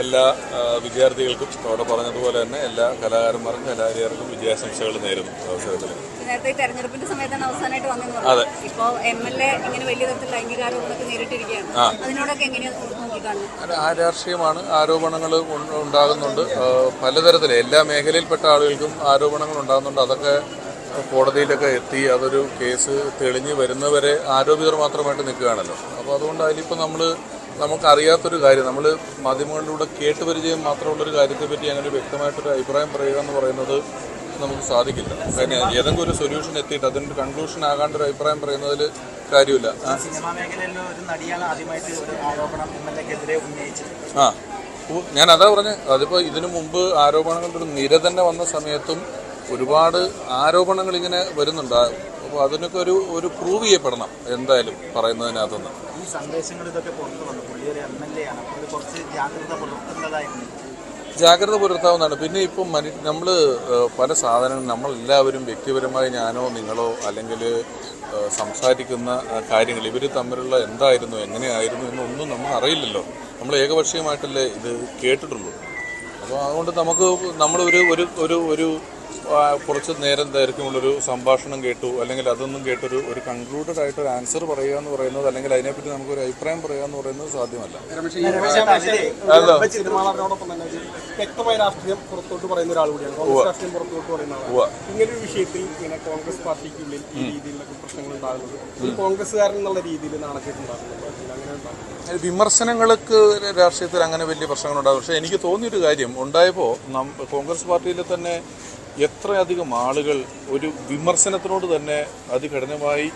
എല്ലാ വിദ്യാർത്ഥികൾക്കും അവിടെ പറഞ്ഞതുപോലെ തന്നെ എല്ലാ കലാകാരന്മാർക്കും കലാകാരികർക്കും വിജയാശംസകൾ നേരുന്നു അവസരത്തിൽ. നേരത്തെ തെരഞ്ഞെടുപ്പിന്റെ സമയത്താണ് അവസാനമായിട്ട് വന്നത്. ഇപ്പോ എം എൽ എ ഇങ്ങനെ വലിയ തരത്തിൽ ലൈംഗികാരോപണമൊക്കെ നേരിട്ടിരിക്കുകയാണ്. അതിനോടൊക്കെ എങ്ങനെയാണ് ആരോപണങ്ങൾ ഉണ്ടാകുന്നുണ്ട്. പലതരത്തിൽ എല്ലാ മേഖലയിൽപ്പെട്ട ആളുകൾക്കും ആരോപണങ്ങൾ ഉണ്ടാകുന്നുണ്ട്. അതൊക്കെ കോടതിയിലൊക്കെ എത്തി അതൊരു കേസ് തെളിഞ്ഞ് വരുന്നവരെ ആരോപിതർ മാത്രമായിട്ട് നിൽക്കുകയാണല്ലോ. അപ്പോൾ അതുകൊണ്ട് അതിലിപ്പോൾ നമ്മൾ നമുക്കറിയാത്തൊരു കാര്യം. നമ്മൾ മാധ്യമങ്ങളിലൂടെ കേട്ട് പരിചയം മാത്രമുള്ളൊരു കാര്യത്തെപ്പറ്റി അങ്ങനെ വ്യക്തമായിട്ടൊരു അഭിപ്രായം പറയുക എന്ന് പറയുന്നത് നമുക്ക് സാധിക്കില്ല. കാരണം ഏതെങ്കിലും ഒരു സൊല്യൂഷൻ എത്തിയിട്ട് അതിന്റെ കൺക്ലൂഷൻ ആകാണ്ട് ഒരു അഭിപ്രായം പറയുന്നതിൽ കാര്യമില്ല. ആ. ഞാൻ അതാ പറഞ്ഞത് അതിപ്പോ ഇതിനു മുമ്പ് ആരോപണങ്ങളുടെ ഒരു നിര തന്നെ വന്ന സമയത്തും ഒരുപാട് ആരോപണങ്ങൾ ഇങ്ങനെ വരുന്നുണ്ട് അപ്പോൾ അതിനൊക്കെ ഒരു ഒരു പ്രൂവ് ചെയ്യപ്പെടണം എന്തായാലും പറയുന്നതിനകത്തുനിന്ന്. ഈ സന്ദേശങ്ങൾ ഇതൊക്കെ പുറത്തു വന്നു. പുള്ളി ഒരു എം എൽ എ ആണ്. അപ്പോൾ കുറച്ച് ജാഗ്രത പുലർത്തേണ്ടതായിരുന്നു ജാഗ്രത പുലർത്താവുന്നതാണ്. പിന്നെ ഇപ്പം മനു നമ്മൾ പല സാധനങ്ങളും നമ്മളെല്ലാവരും വ്യക്തിപരമായി ഞാനോ നിങ്ങളോ അല്ലെങ്കിൽ സംസാരിക്കുന്ന കാര്യങ്ങൾ ഇവർ തമ്മിലുള്ള എന്തായിരുന്നു എങ്ങനെയായിരുന്നു എന്നൊന്നും നമുക്ക് അറിയില്ലല്ലോ. നമ്മൾ ഏകപക്ഷീയമായിട്ടല്ലേ ഇത് കേട്ടിട്ടുള്ളൂ. അപ്പോൾ അതുകൊണ്ട് നമുക്ക് നമ്മളൊരു ഒരു ഒരു ഒരു കുറച്ച് നേരം ദൈർഘ്യമുള്ളൊരു സംഭാഷണം കേട്ടു. അല്ലെങ്കിൽ അതൊന്നും കേട്ടൊരു ഒരു കൺക്ലൂഡഡ് ആയിട്ട് ഒരു ആൻസർ പറയുക എന്ന് പറയുന്നത് അല്ലെങ്കിൽ അതിനെപ്പറ്റി നമുക്ക് ഒരു അഭിപ്രായം പറയുക എന്ന് പറയുന്നത് സാധ്യമല്ല. വ്യക്തമായ രാഷ്ട്രീയം പുറത്തോട്ട് പറയുന്ന ഒരാൾ കൂടിയാണ്. കോൺഗ്രസ് രാഷ്ട്രീയം പുറത്തോട്ട് പറയുന്ന. ഇങ്ങനെ ഒരു വിഷയത്തിൽ ഇങ്ങനെ കോൺഗ്രസ് പാർട്ടിക്കുള്ളിൽ ഈ രീതിയിലൊക്കെ പ്രശ്നങ്ങൾ ഉണ്ടാകുന്നത് ഒരു കോൺഗ്രസ്സുകാരൻ എന്നുള്ള രീതിയിൽ നാണക്കേട്ടുണ്ടാകുന്നത് വിമർശനങ്ങൾക്ക് രാഷ്ട്രീയത്തിൽ അങ്ങനെ വലിയ പ്രശ്നങ്ങളുണ്ടാകും. പക്ഷേ എനിക്ക് തോന്നിയൊരു കാര്യം. ഉണ്ടായപ്പോൾ കോൺഗ്രസ് പാർട്ടിയിൽ തന്നെ എത്രയധികം ആളുകൾ ഒരു വിമർശനത്തിനോട് തന്നെ അതികഠിനമായി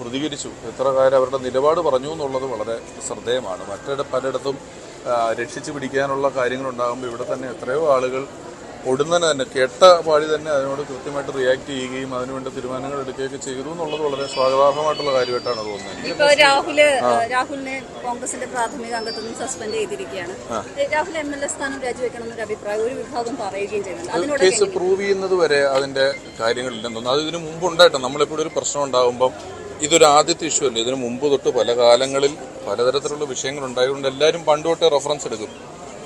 പ്രതികരിച്ചു. എത്ര കാലം അവരുടെ നിലപാട് പറഞ്ഞു എന്നുള്ളത് വളരെ ശ്രദ്ധേയമാണ്. മറ്റിട പലയിടത്തും രക്ഷിച്ചു പിടിക്കാനുള്ള കാര്യങ്ങളുണ്ടാകുമ്പോൾ ഇവിടെ തന്നെ എത്രയോ ആളുകൾ ഒടുന്നനെ തന്നെ കേട്ട പാടി തന്നെ അതിനോട് കൃത്യമായിട്ട് റിയാക്ട് ചെയ്യുകയും അതിനുവേണ്ട തീരുമാനങ്ങൾ എടുക്കുകയൊക്കെ ചെയ്തു എന്നുള്ളത് വളരെ സ്വാഗതാർഹമായിട്ടുള്ള കാര്യമായിട്ടാണ് തോന്നുന്നത്. രാഹുൽ രാഹുലിനെ കോൺഗ്രസിന്റെ പ്രാഥമിക അംഗത്വം സസ്പെൻഡ് ചെയ്തിരിക്കുകയാണ്. രാഹുൽ എം എൽ എ സ്ഥാനം രാജിവെക്കണം എന്നൊരു അഭിപ്രായം ഒരു വിഭാഗം പറയുകയും ചെയ്യുന്നുണ്ട്. കേസ് പ്രൂവ് ചെയ്യുന്നത് വരെ അതിന്റെ കാര്യങ്ങളില്ലെന്ന് തോന്നുന്നു അത് ഇതിനു മുമ്പ് ഉണ്ടായിട്ട് നമ്മളെപ്പോഴും ഒരു പ്രശ്നം ഉണ്ടാകുമ്പം ഇതൊരു ആദ്യത്തെ ഇഷ്യൂ അല്ലേ? ഇതിനു മുമ്പ് തൊട്ട് പല കാലങ്ങളിൽ പലതരത്തിലുള്ള വിഷയങ്ങൾ ഉണ്ടായതുകൊണ്ട് എല്ലാവരും പണ്ട് തൊട്ടേ റെഫറൻസ് എടുക്കും.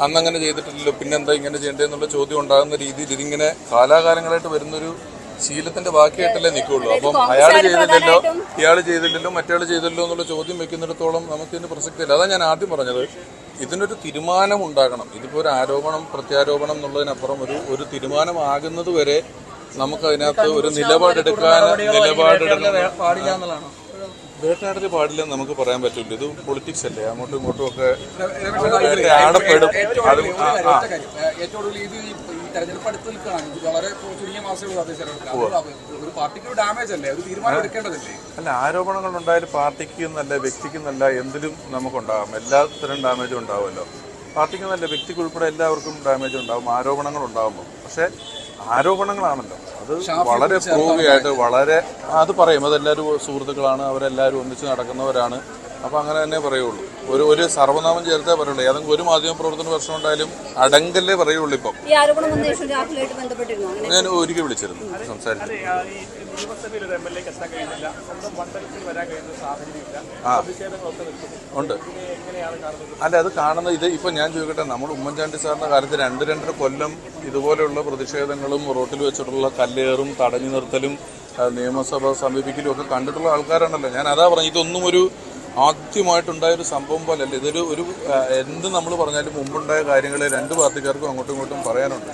അന്ന് അങ്ങനെ ചെയ്തിട്ടില്ലല്ലോ പിന്നെന്താ ഇങ്ങനെ ചെയ്യേണ്ടതെന്നുള്ള ചോദ്യം ഉണ്ടാകുന്ന രീതിയിൽ ഇതിങ്ങനെ കാലാകാലങ്ങളായിട്ട് വരുന്നൊരു ശീലത്തിന്റെ ബാക്കിയായിട്ടല്ലേ നിൽക്കുള്ളൂ. അപ്പം അയാൾ ചെയ്തില്ലല്ലോ ഇയാൾ ചെയ്തില്ലല്ലോ മറ്റയാൾ ചെയ്തില്ലല്ലോ എന്നുള്ള ചോദ്യം വെക്കുന്നിടത്തോളം നമുക്ക് നമുക്കിതിന് പ്രസക്തിയില്ല. അതാണ് ഞാൻ ആദ്യം പറഞ്ഞത്. ഇതിനൊരു തീരുമാനം ഉണ്ടാകണം. ഇതിപ്പോ ഒരു ആരോപണം പ്രത്യാരോപണം എന്നുള്ളതിനപ്പുറം ഒരു ഒരു തീരുമാനമാകുന്നത് വരെ നമുക്ക് അതിനകത്ത് ഒരു നിലപാടെടുക്കാൻ നിലപാടെടുക്കാൻ പാടില്ല പാടില്ലെന്ന് നമുക്ക് പറയാൻ പറ്റില്ല. ഇത് പൊളിറ്റിക്സ് അല്ലേ? അങ്ങോട്ടും ഇങ്ങോട്ടും ഒക്കെ വേട്ടയാടപ്പെടും അത് ആ, ആ. ഏറ്റവും കൂടുതൽ ഇത് ഈ ഈ തെരഞ്ഞെടുപ്പ് അടുത്ത് നിൽക്കുകയാണ്. ഇത് വളരെ ചുരുങ്ങിയ മാസങ്ങൾ ഒരു പാർട്ടിക്ക് ഡാമേജ് അല്ലേ? ഒരു തീരുമാനം എടുക്കേണ്ടതല്ലേ? അല്ല ആരോപണങ്ങൾ ഉണ്ടായാലും പാർട്ടിക്ക് എന്നല്ല വ്യക്തിക്ക് എന്നല്ല എന്തിലും നമുക്കുണ്ടാകും എല്ലാത്തരം ഡാമേജും ഉണ്ടാവുമല്ലോ. പാർട്ടിക്ക് എന്നല്ല വ്യക്തിക്ക് ഉൾപ്പെടെ എല്ലാവർക്കും ഡാമേജ് ഉണ്ടാവും ആരോപണങ്ങൾ ഉണ്ടാകുമ്പോൾ പക്ഷേ ആരോപണങ്ങളാണല്ലോ. അത് വളരെ പ്രൂവ് ആയിട്ട് വളരെ അത് പറയും. അതെല്ലാവരും സുഹൃത്തുക്കളാണ്. അവരെല്ലാവരും ഒന്നിച്ച് നടക്കുന്നവരാണ്. അപ്പം അങ്ങനെ തന്നെ പറയുള്ളൂ. ഒരു ഒരു സർവനാമം ചേർത്തേ പറയുള്ളൂ. ഏതെങ്കിലും ഒരു മാധ്യമ പ്രവർത്തന പ്രശ്നം ഉണ്ടായാലും അടങ്കല്ലേ പറയുള്ളൂ ഇപ്പം. ഈ ആരോപണം വന്ന ശേഷം ബന്ധപ്പെട്ടിരുന്നു? ഞാൻ ഒരിക്കൽ വിളിച്ചിരുന്നു. സംസാരിച്ചു. നിൽക്കുന്നു ഉണ്ട്. അല്ല അത് കാണുന്ന ഇത് ഇപ്പൊ ഞാൻ ചോദിക്കട്ടെ നമ്മൾ ഉമ്മൻചാണ്ടി സാറിന്റെ കാര്യത്തിൽ രണ്ട് രണ്ടര കൊല്ലം ഇതുപോലെയുള്ള പ്രതിഷേധങ്ങളും റോട്ടിൽ വെച്ചിട്ടുള്ള കല്ലേറും തടഞ്ഞു നിർത്തലും ആ, നിയമസഭ സമീപിക്കലും ഒക്കെ കണ്ടിട്ടുള്ള ആൾക്കാരാണല്ലോ. ഞാൻ അതാ പറഞ്ഞു ഇതൊന്നും ഒരു ആദ്യമായിട്ടുണ്ടായ ഒരു സംഭവം പോലല്ല ഇതൊരു ഒരു എന്ത് നമ്മൾ പറഞ്ഞാലും മുമ്പുണ്ടായ കാര്യങ്ങളെ രണ്ട് പാർട്ടിക്കാർക്കും അങ്ങോട്ടും ഇങ്ങോട്ടും പറയാനുണ്ട്.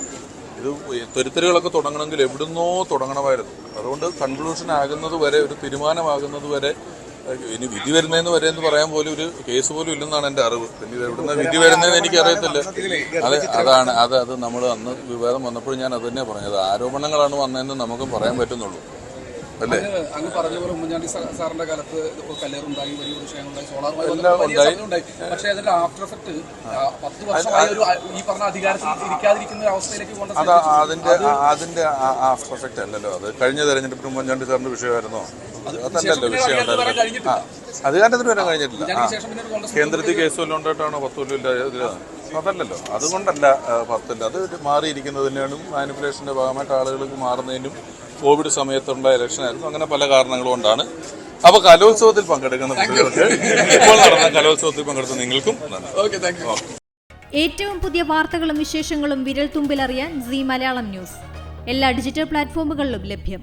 ഇത് തുരുത്തലുകളൊക്കെ തുടങ്ങണമെങ്കിൽ എവിടുന്നോ തുടങ്ങണമായിരുന്നു. അതുകൊണ്ട് കൺക്ലൂഷൻ ആകുന്നത് വരെ ഒരു തീരുമാനമാകുന്നത് വരെ ഇനി വിധി വരുന്നതെന്ന് വരെ എന്ന് പറയാൻ പോലും ഒരു കേസ് പോലും ഇല്ലെന്നാണ് എന്റെ അറിവ്. പിന്നെ ഇത് എവിടുന്ന വിധി വരുന്നതെന്ന് എനിക്ക് അറിയത്തില്ല അത് അതാണ്. അത് അത് നമ്മൾ അന്ന് വിവാദം വന്നപ്പോൾ ഞാൻ അത് തന്നെ പറഞ്ഞത്. ആരോപണങ്ങളാണ് വന്നതെന്ന് നമുക്ക് പറയാൻ പറ്റുന്നുള്ളൂ. അല്ലേ? അങ്ങ് പറഞ്ഞ പോലെ ഉമ്മൻചാണ്ടി സാറിന്റെ കാലത്ത് കല്ലേറുണ്ടായി വലിയ വിഷയങ്ങളുണ്ടായി സോളാറുമായി പക്ഷേ അതിന്റെ ആഫ്റ്റർ എഫക്ട് പത്ത് വർഷമായി ഒരു ഈ പറഞ്ഞ അധികാരത്തിൽ ഇരിക്കാതിരിക്കുന്ന ഒരു അവസ്ഥയിലേക്ക് അത് അതിന്റെ അതിന്റെ ആഫ്റ്റർ എഫക്റ്റ് അല്ലല്ലോ അത്. കഴിഞ്ഞ തെരഞ്ഞെടുപ്പിന് ഉമ്മൻചാണ്ടി സാറിന്റെ വിഷയമായിരുന്നോ? അതല്ലല്ലോ വിഷയം അധികാരത്തിന് വരാൻ കഴിഞ്ഞിട്ടില്ല. കേന്ദ്രത്തിൽ കേസ് വല്ലതും ഉണ്ടായിട്ടാണോ പത്ത് കൊല്ലം ഇല്ല അതല്ലല്ലോ. അതുകൊണ്ടല്ല പത്തല്ല അത് മാറിയിരിക്കുന്നതിനും മാനിപ്പുലേഷന്റെ ഭാഗമായിട്ട് ആളുകൾക്ക് മാറുന്നതിനും കോവിഡ് സമയത്തുള്ള ഇലക്ഷൻ ആയിരുന്നു അങ്ങനെ പല കാരണങ്ങളും കൊണ്ടാണ് അപ്പൊ കലോത്സവത്തിൽ പങ്കെടുക്കുന്ന കുട്ടികൾക്ക്. ഇപ്പോൾ നടന്ന കലോത്സവത്തിൽ പങ്കെടുത്ത നിങ്ങൾക്കും ഏറ്റവും പുതിയ വാർത്തകളും വിശേഷങ്ങളും വിരൽ തുമ്പിലറിയാൻ സി മലയാളം ന്യൂസ്. എല്ലാ ഡിജിറ്റൽ പ്ലാറ്റ്ഫോമുകളിലും ലഭ്യം.